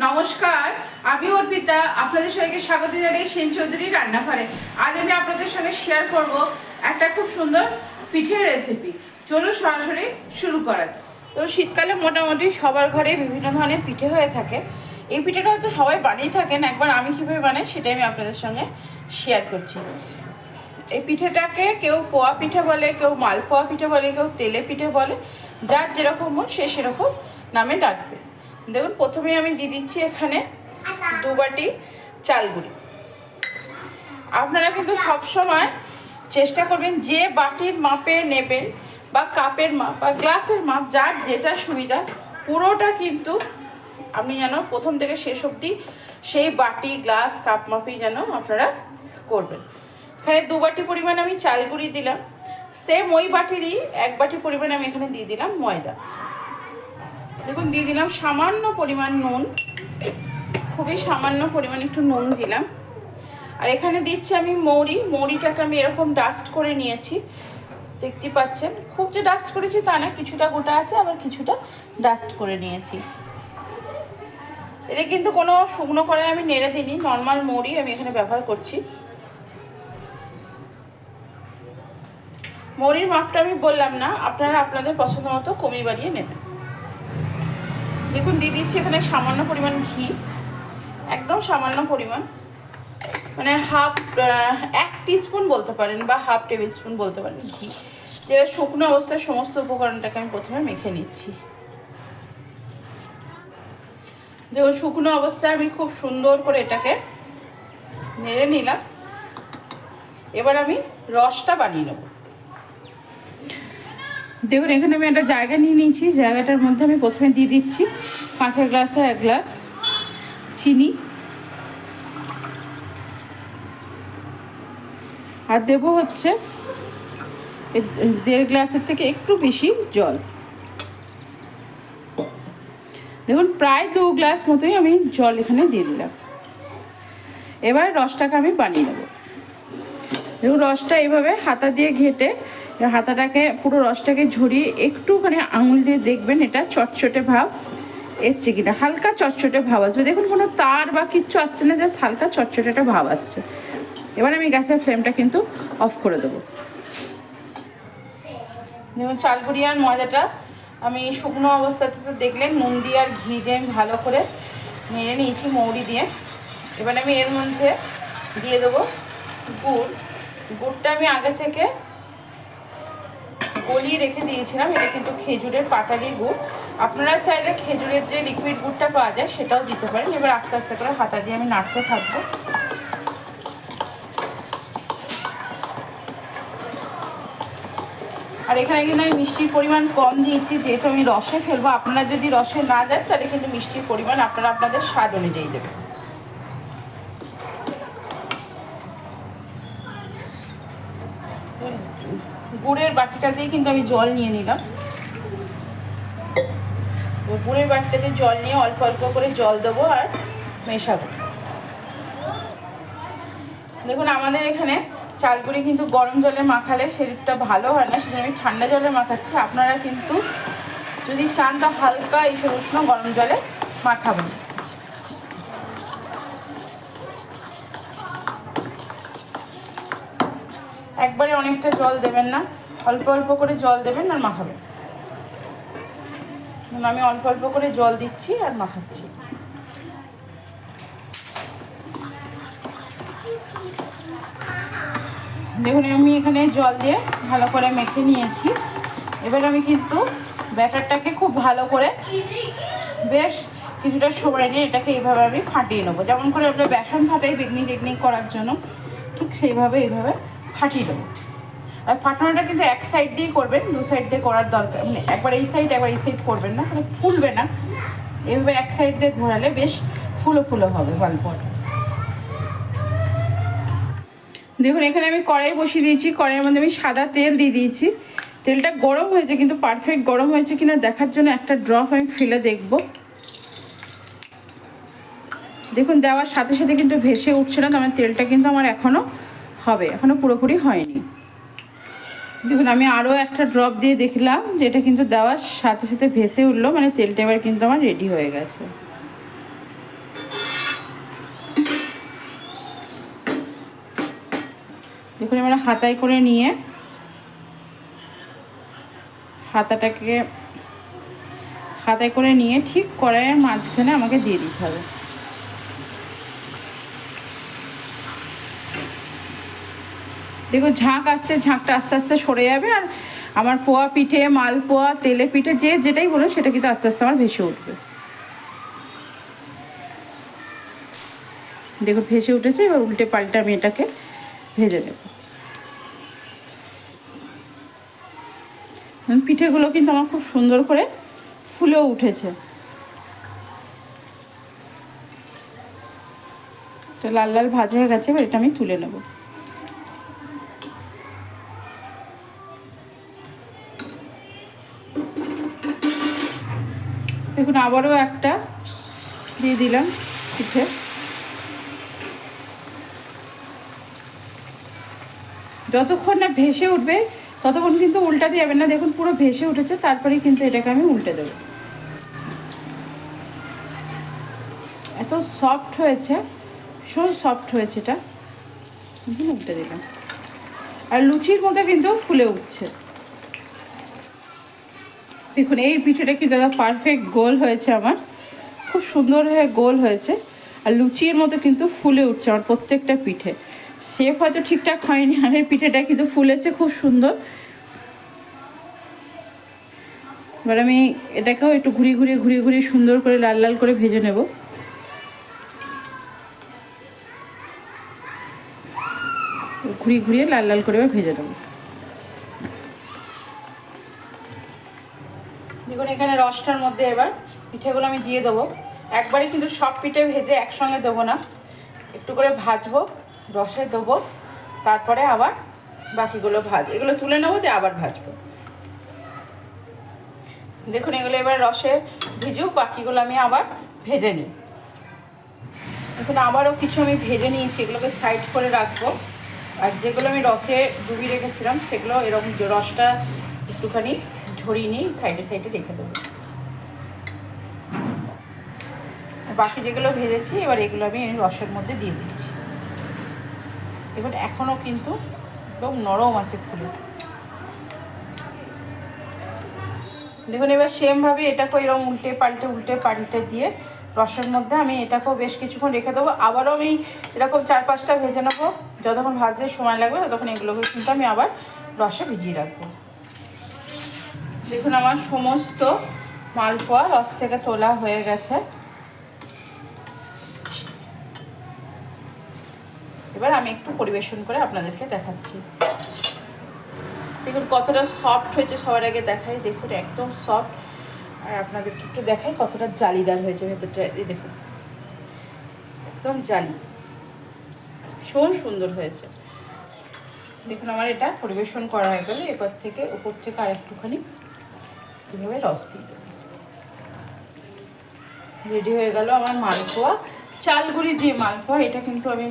নমস্কার, আমি অর্পিতা, আপনাদের সবাইকে স্বাগত জানাই সেন চৌধুরী রান্নাঘরে। আজ আমি আপনাদের সঙ্গে শেয়ার করব একটা খুব সুন্দর পিঠের রেসিপি চলুন সরাসরি শুরু করা তো শীতকালে মোটামুটি সবার ঘরে বিভিন্ন ধরনের পিঠে হয়ে থাকে। এই পিঠেটা হয়তো সবাই বানিয়ে থাকেন, একবার আমি কীভাবে বানাই সেটাই আমি আপনাদের সঙ্গে শেয়ার করছি। এই পিঠেটাকে কেউ পোয়া পিঠে বলে, কেউ মালপোয়া পিঠে বলে, কেউ তেলে পিঠে বলে, যার যেরকম মন সে সেরকম নামে ডাকবে। দেখুন প্রথমে আমি দিয়ে দিচ্ছি এখানে দু বাটি চাল গুঁড়ি। আপনারা কিন্তু সব সময় চেষ্টা করবেন যে বাটির মাপে নেবেন বা কাপের মাপ বা গ্লাসের মাপ, যার যেটা সুবিধা, পুরোটা কিন্তু আপনি যেন প্রথম থেকে শেষ অবধি সেই বাটি, গ্লাস, কাপ মাপেই যেন আপনারা করবেন। এখানে দু বাটি পরিমাণ আমি চাল গুঁড়ি দিলাম। সেম ওই বাটিরই এক বাটি পরিমাণ আমি এখানে দিয়ে দিলাম ময়দা। দেখুন দিয়ে দিলাম সামান্য পরিমাণ নুন। খুবই সামান্য পরিমাণ একটু নুন দিলাম। আর এখানে দিচ্ছি আমি মৌরি। মৌরিটাকে আমি এরকম ডাস্ট করে নিয়েছি। দেখতে পাচ্ছেন? খুব যে ডাস্ট করেছি তা না, কিছুটা গোটা আছে, আবার কিছুটা ডাস্ট করে নিয়েছি। এটা কিন্তু কোনো শুকনো করে আমি নেড়ে দিইনি নর্মাল মৌরি আমি এখানে ব্যবহার করছি। মৌরির মাপটা আমি বললাম না, আপনারা আপনাদের পছন্দ মতো কমিয়ে বাড়িয়ে নেবেন। দেখুন, দিয়ে দিচ্ছি এখানে সামান্য পরিমাণ ঘি, একদম সামান্য পরিমাণ। মানে হাফ এক টিস্পুন বলতে পারেন বা হাফ টেবিল স্পুন বলতে পারেন ঘি। যে শুকনো অবস্থায় সমস্ত উপকরণটাকে আমি প্রথমে মেখে নিচ্ছি। দেখুন, শুকনো অবস্থায় আমি খুব সুন্দর করে এটাকে নেড়ে নিলাম। এবার আমি রসটা বানিয়ে নেব। দেখুন, এখানে আমি একটা জায়গা নিয়ে নিয়েছি। জায়গাটার মধ্যে আমি প্রথমে দিয়ে দিচ্ছি কাঁচের গ্লাসে এক গ্লাস চিনি। আর দেবো হচ্ছে দেড় গ্লাসের থেকে একটু বেশি জল। দেখুন, প্রায় দু গ্লাস মতোই আমি জল এখানে দিয়ে দিলাম। এবার রসটাকে আমি বানিয়ে নেব। দেখুন, রসটা এইভাবে হাতা দিয়ে ঘেটে হাতাটাকে, পুরো রসটাকে ঝরিয়ে একটুখানি আঙুল দিয়ে দেখবেন, এটা চটচটে ভাব এসছে কিনা। হালকা চটচটে ভাব আসবে। দেখুন, কোনো তার বা কিচ্ছু আসছে না, জাস্ট হালকা চটচটে একটা ভাব আসছে। এবার আমি গ্যাসের ফ্লেমটা কিন্তু অফ করে দেবো। দেখুন চালগুড়ি আর ময়দাটা, আমি শুকনো অবস্থাতে তো দেখলেন, নুন দিয়ে আর ঘি দিয়ে আমি ভালো করে নেড়ে নিয়েছি, মৌরি দিয়ে। এবার আমি এর মধ্যে দিয়ে দেবো গুড়। গুড়টা আমি আগে থেকে গলিয়ে রেখে দিয়েছিলাম, এটা কিন্তু খেজুরের পাটালি গুড়। আপনারা চাইলে খেজুরের যে লিকুইড গুড়টা পাওয়া যায় সেটাও দিতে পারেন। এবার আস্তে আস্তে করে হাতা দিয়ে আমি নাড়তে থাকব। আর এখানে কিন্তু আমি মিষ্টির পরিমাণ কম দিয়েছি, যেহেতু আমি রসে ফেলব। আপনারা যদি রসে না দেন, তাহলে কিন্তু মিষ্টির পরিমাণ আপনারা আপনাদের স্বাদ অনুযায়ী দেবেন। গুড়ের বাটিটা দিয়ে কিন্তু আমি জল নিয়ে নিলাম। গুড়ের বাটিটাতে জল নিয়ে অল্প অল্প করে জল দেবো আর মেশাবো। দেখুন, আমাদের এখানে চালগুড়ি কিন্তু গরম জলে মাখালে শরীরটা ভালো হয় না সেটা আমি ঠান্ডা জলে মাখাচ্ছি। আপনারা কিন্তু যদি চান তা হালকা এই উষ্ণ গরম জলে মাখাবেন। একবারে অনেকটা জল দেবেন না। অল্প অল্প করে জল দেবেন আর মাখাবেন। আমি অল্প অল্প করে জল দিচ্ছি আর মাখাচ্ছি। দেখুন, আমি এখানে জল দিয়ে ভালো করে মেখে নিয়েছি। এবার আমি কিন্তু ব্যাটারটাকে খুব ভালো করে বেশ কিছুটা সময় নিয়ে এটাকে এইভাবে আমি ফাটিয়ে নেব। যেমন করে আমরা বেসন ফাটাই বেগনি টেকনিক করার জন্য, ঠিক সেইভাবে, এইভাবে ফাটিয়ে দেবো। আর ফাটানোটা কিন্তু এক সাইড দিয়েই করবেন, দু সাইড দিয়ে করার দরকার মানে একবার এই সাইড একবার এই সাইড করবেন না তাহলে ফুলবে না। এভাবে এক সাইড দিয়ে ঘোরালে বেশ ফুলো ফুলো হবে গল্পটা দেখুন, এখানে আমি কড়াই বসিয়ে দিয়েছি, কড়াইয়ের মধ্যে আমি সাদা তেল দিয়ে দিয়েছি। তেলটা গরম হয়েছে, কিন্তু পারফেক্ট গরম হয়েছে কিনা দেখার জন্য একটা ড্রপ আমি ফেলে দেখব। দেখুন, দেওয়ার সাথে সাথে কিন্তু ভেসে উঠছে না আমার তেলটা কিন্তু আমার এখনও হবে এখনও পুরোপুরি হয়নি। দেখুন, আমি আরও একটা ড্রপ দিয়ে দেখলাম যে এটা কিন্তু দেওয়ার সাথে সাথে ভেসে উঠল মানে তেলটা এবার কিন্তু আমার রেডি হয়ে গেছে। দেখুন, এবার হাতায় করে নিয়ে হাতাটাকে, হাতায় করে নিয়ে ঠিক কড়াইয়ের মাঝখানে আমাকে দিয়ে দিতে হবে। দেখো ঝাঁক আসছে, ঝাঁকটা আস্তে আস্তে সরে যাবে আর আমার পোয়া পিঠে মালপোয়া তেলে পিঠে, যে যেটাই বলো সেটা কিন্তু আস্তে আস্তে আমার ভেসে উঠবে। দেখো ভেসে উঠেছে, এবার উল্টে পাল্টে আমি এটাকে ভেজে নেব। পিঠেগুলো কিন্তু আমার খুব সুন্দর করে ফুলেও উঠেছে। তো লাল লাল ভাজা হয়ে গেছে, এবার এটা আমি তুলে নেব। দেখুন, আবারও একটা দিয়ে দিলাম পিঠে। যতক্ষণ না ভেসে উঠবে, ততক্ষণ কিন্তু উল্টাতে যাবে না। দেখুন, পুরো ভেসে উঠেছে, তারপরেই কিন্তু এটাকে আমি উল্টে দেবো। এত সফট হয়েছে, ভীষণ সফট হয়েছে এটা। উল্টে দিলাম। আর লুচির মতো কিন্তু ফুলে উঠছে। দেখুন, এই পিঠেটা কিন্তু দাদা পারফেক্ট গোল হয়েছে আমার। খুব সুন্দর হয়ে গোল হয়েছে। আর লুচির মতো কিন্তু ফুলে উঠছে আমার প্রত্যেকটা পিঠে। শেপ হয়তো ঠিকঠাক হয়নি, আর এই পিঠেটা কিন্তু ফুলেছে খুব সুন্দর। এবার আমি এটাকেও একটু ঘুরিয়ে ঘুরিয়ে ঘুরিয়ে ঘুরিয়ে সুন্দর করে লাল লাল করে ভেজে নেব। ঘুরিয়ে ঘুরিয়ে লাল লাল করে ভেজে নেব। রসটার মধ্যে এবার পিঠেগুলো আমি দিয়ে দেবো। একবারে কিন্তু সব পিঠে ভেজে একসঙ্গে দেবো না। একটু করে ভাজবো, রসে দেবো, তারপরে আবার বাকিগুলো ভাজ এগুলো তুলে নেব দিয়ে আবার ভাজবো। দেখুন, এগুলো এবার রসে ভিজুক, বাকিগুলো আমি আবার ভেজে নিই। এখন আবারও কিছু আমি ভেজে নিয়েছি, এগুলোকে সাইড করে রাখব। আর যেগুলো আমি রসে ডুবিয়ে রেখেছিলাম, সেগুলো এরকম রসটা একটুখানি ঝরিয়ে নিয়ে সাইডে সাইডে রেখে দেবো আর বাকি যেগুলো ভেজেছি, এবার এগুলো আমি রসের মধ্যে দিয়ে দিচ্ছি। দেখুন, এখনও কিন্তু একদম নরম আছে ফুলে দেখুন, এবার সেমভাবে এটাকেও এরকম উল্টে পাল্টে উল্টে পাল্টে দিয়ে রসের মধ্যে আমি এটাকেও বেশ কিছুক্ষণ রেখে দেবো। আবারও আমি এরকম চার পাঁচটা ভেজে নেব। যতক্ষণ ভাজতে সময় লাগবে, ততক্ষণ এগুলোকে কিন্তু আমি আবার রসে ভিজিয়ে রাখব। দেখুন, আমার সমস্ত মালপোয়া রস থেকে তোলা হয়ে গেছে। এবার আমি একটু পরিবেশন করে আপনাদেরকে দেখাচ্ছি। দেখুন, কতটা সফট হয়েছে সবার আগে দেখাই। দেখুন, একদম সফট আর আপনাদেরকে একটু দেখাই কতটা জালিদার হয়েছে ভেতরটা। এই দেখুন, একদম জালি। ভীষণ সুন্দর হয়েছে। দেখুন, আমার এটা পরিবেশন করা হয়ে গেলে। এবার থেকে উপর থেকে আর একটুখানি এভাবে রস দিয়ে দেবো। রেডি হয়ে গেল আমার মালপোয়া। চালগুড়ি দিয়ে মালপোয়া, এটা কিন্তু আমি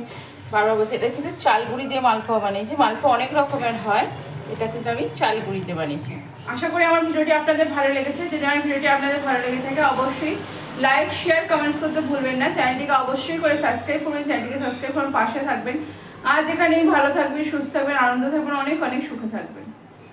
বারবার বলছি, এটা কিন্তু চাল চালগুড়ি দিয়ে মালপোয়া বানিয়েছি। মালপোয়া অনেক রকমের হয়, এটা কিন্তু আমি চাল দিয়ে বানিয়েছি। আশা করি আমার ভিডিওটি আপনাদের ভালো লেগেছে। যদি আমার ভিডিওটি আপনাদের ভালো লেগে থাকে, অবশ্যই লাইক শেয়ার কমেন্টস করতে ভুলবেন না। চ্যানেলটিকে অবশ্যই করে সাবস্ক্রাইব করবেন, চ্যানেলটিকে সাবস্ক্রাইব করুন পাশে থাকবেন। আজ এখানেই ভালো থাকবেন, সুস্থ থাকবেন, আনন্দ থাকবেন, অনেক অনেক সুখে থাকবেন।